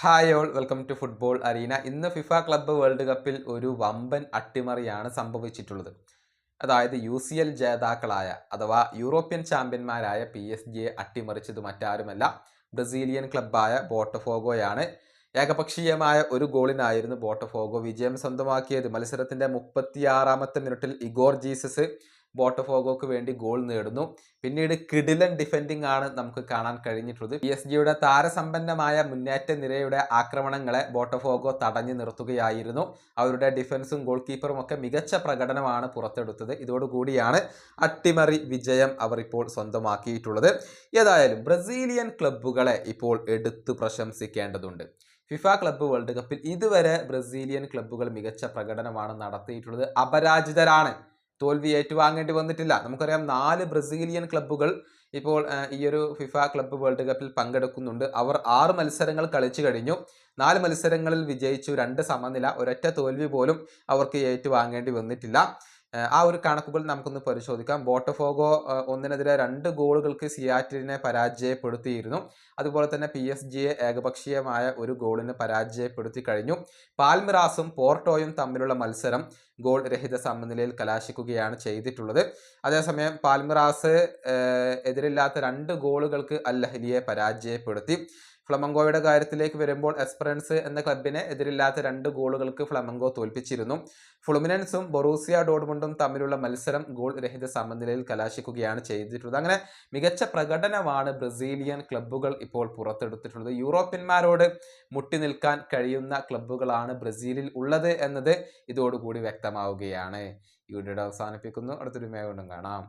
Hi all welcome to football arena. ഇന്ന് FIFA club world കപ്പിൽ ഒരു വമ്പൻ അട്ടിമറിയാണ് സംഭവിച്ചിട്ടുള്ളത്. അതായത് യു സി എൽ ജേതാക്കളായ അഥവാ യൂറോപ്യൻ ചാമ്പ്യന്മാരായ പി എസ് ജിയെ അട്ടിമറിച്ചത് മറ്റാരുമല്ല. ബ്രസീലിയൻ ക്ലബ്ബായ ബോട്ടഫോഗോയാണ്. ഏകപക്ഷീയമായ ഒരു ഗോളിനായിരുന്നു ബോട്ടഫോഗോ. വിജയം സ്വന്തമാക്കിയത് മത്സരത്തിന്റെ മുപ്പത്തിയാറാമത്തെ മിനിറ്റിൽ ഇഗോർ ജീസസ്. ബോട്ടഫോഗോക്ക് വേണ്ടി ഗോൾ നേടുന്നു. പിന്നീട് കിഡിലൻ ഡിഫെൻഡിംഗ് ആണ് നമുക്ക് കാണാൻ കഴിഞ്ഞിട്ടുള്ളത്. പി എസ് ജിയുടെ താരസമ്പന്നമായ മുന്നേറ്റ നിരയുടെ ആക്രമണങ്ങളെ ബോട്ടഫോഗോ തടഞ്ഞു നിർത്തുകയായിരുന്നു. അവരുടെ ഡിഫൻസും ഗോൾ കീപ്പറും ഒക്കെ മികച്ച പ്രകടനമാണ് പുറത്തെടുത്തത്. ഇതോടുകൂടിയാണ് അട്ടിമറി വിജയം അവർ ഇപ്പോൾ സ്വന്തമാക്കിയിട്ടുള്ളത്. ഏതായാലും ബ്രസീലിയൻ ക്ലബ്ബുകളെ ഇപ്പോൾ എടുത്തു പ്രശംസിക്കേണ്ടതുണ്ട്. ഫിഫ ക്ലബ്ബ് വേൾഡ് കപ്പിൽ ഇതുവരെ ബ്രസീലിയൻ ക്ലബ്ബുകൾ മികച്ച പ്രകടനമാണ് നടത്തിയിട്ടുള്ളത്. അപരാജിതരാണ് തോൽവി ഏറ്റുവാങ്ങേണ്ടി വന്നിട്ടില്ല. നമുക്കറിയാം നാല് ബ്രസീലിയൻ ക്ലബ്ബുകൾ ഇപ്പോൾ ഈ ഒരു ഫിഫ ക്ലബ്ബ് വേൾഡ് കപ്പിൽ പങ്കെടുക്കുന്നുണ്ട്. അവർ ആറ് മത്സരങ്ങൾ കളിച്ചു കഴിഞ്ഞു. നാല് മത്സരങ്ങളിൽ വിജയിച്ചു. രണ്ട് സമനില. ഒരൊറ്റ തോൽവി പോലും അവർക്ക് ഏറ്റുവാങ്ങേണ്ടി വന്നിട്ടില്ല. ആ ഒരു കണക്കുകൾ നമുക്കൊന്ന് പരിശോധിക്കാം. ബോട്ടഫോഗോ ഒന്നിനെതിരെ രണ്ട് ഗോളുകൾക്ക് സിയാറ്റിനെ പരാജയപ്പെടുത്തിയിരുന്നു. അതുപോലെ തന്നെ പി എസ് ജിയെ ഏകപക്ഷീയമായ ഒരു ഗോളിന് പരാജയപ്പെടുത്തി കഴിഞ്ഞു. പാൽമിറാസും പോർട്ടോയും തമ്മിലുള്ള മത്സരം ഗോൾ രഹിത സമനിലയിൽ കലാശിക്കുകയാണ് ചെയ്തിട്ടുള്ളത്. അതേസമയം പാൽമിറാസ് എതിരില്ലാത്ത രണ്ട് ഗോളുകൾക്ക് അൽ ലഹലിയെ പരാജയപ്പെടുത്തി. ഫ്ലമങ്കോയുടെ കാര്യത്തിലേക്ക് വരുമ്പോൾ എസ്പ്രൻസ് എന്ന ക്ലബിനെ എതിരില്ലാത്ത രണ്ട് ഗോളുകൾക്ക് ഫ്ലമങ്കോ തോൽപ്പിച്ചിരുന്നു. ഫ്ലുമിനൻസും ബൊറൂസിയ ഡോഡ്മുണ്ടും തമ്മിലുള്ള മത്സരം ഗോൾ രഹിത സമനിലയിൽ കലാശിക്കുകയാണ് ചെയ്തിട്ടുള്ളത്. അങ്ങനെ മികച്ച പ്രകടനമാണ് ബ്രസീലിയൻ ക്ലബ്ബുകൾ ഇപ്പോൾ പുറത്തെടുത്തിട്ടുള്ളത്. യൂറോപ്യന്മാരോട് മുട്ടി നിൽക്കാൻ കഴിയുന്ന ക്ലബ്ബുകളാണ് ബ്രസീലിൽ ഉള്ളത് എന്നത് ഇതോടുകൂടി വ്യക്തമാവുകയാണ്. ഈ വീഡിയോ അവസാനിപ്പിക്കുന്നു. അടുത്തൊരു മേഘം കാണാം.